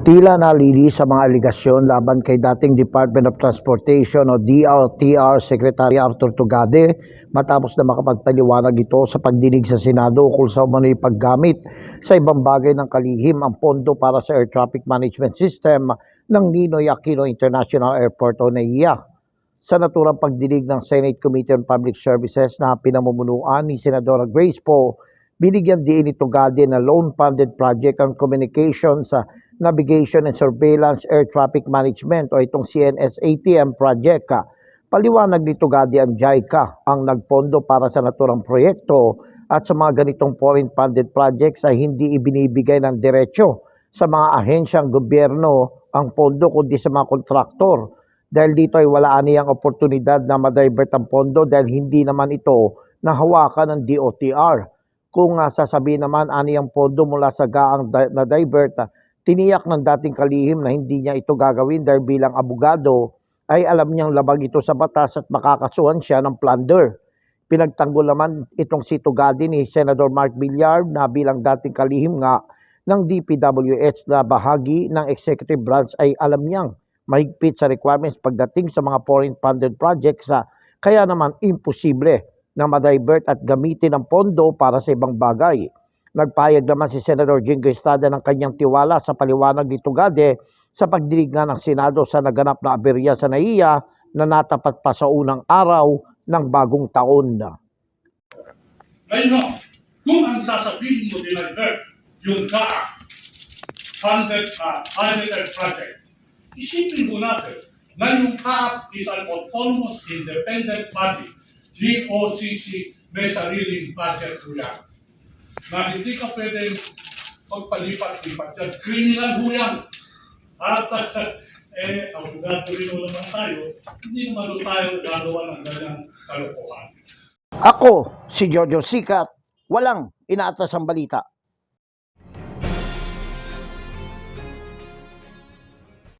Tila nalinis sa mga aligasyon laban kay dating Department of Transportation o DLTR Secretary Arthur Tugade matapos na makapagpaliwanag ito sa pagdinig sa Senado ukol sa umano'y paggamit sa ibang bagay ng kalihim ang pondo para sa Air Traffic Management System ng Ninoy Aquino International Airport o NAIA. Sa naturang pagdinig ng Senate Committee on Public Services na pinamumunuan ni Senadora Grace Poe, binigyan din ito Tugade na loan-funded project on communications sa Navigation and Surveillance Air Traffic Management o itong CNS-ATM project. ka. Paliwanag ni Tugade ang JICA ang nagpondo para sa naturang proyekto at sa mga ganitong foreign funded projects ay hindi ibinibigay ng diretsyo sa mga ahensyang gobyerno ang pondo kundi sa mga kontraktor. Dahil dito ay wala aniyang oportunidad na ma-divert ang pondo dahil hindi naman ito nahawakan ng DOTR. Kung uh, sasabihin naman aniyang pondo mula sa gaang di- na-divert, ah, tiniyak ng dating kalihim na hindi niya ito gagawin dahil bilang abogado ay alam niyang labag ito sa batas at makakasuhan siya ng plunder. Pinagtanggol naman itong si Tugadi ni Senator Mark Villar na bilang dating kalihim nga ng DPWH na bahagi ng executive branch ay alam niyang mahigpit sa requirements pagdating sa mga foreign funded projects sa kaya naman imposible na ma-divert at gamitin ang pondo para sa ibang bagay. Nagpayag naman si Senator Jingo Estrada ng kanyang tiwala sa paliwanag ni Tugade sa pagdinig ng Senado sa naganap na aberya sa NAIA na natapat pa sa unang araw ng bagong taon. Ngayon, kung ang sasabihin mo din yung GAA, funded, uh, unlimited project, isipin mo natin na yung CAAP is an autonomous independent body, GOCC, may sariling budget yan. Na hindi ka pwedeng magpalipat-lipat yan. Criminal ho yan. At eh, abogado rin naman tayo, hindi naman tayo gagawa ng ganyang kalokohan. Ako, si Jojo Sikat, walang inaatas ang balita.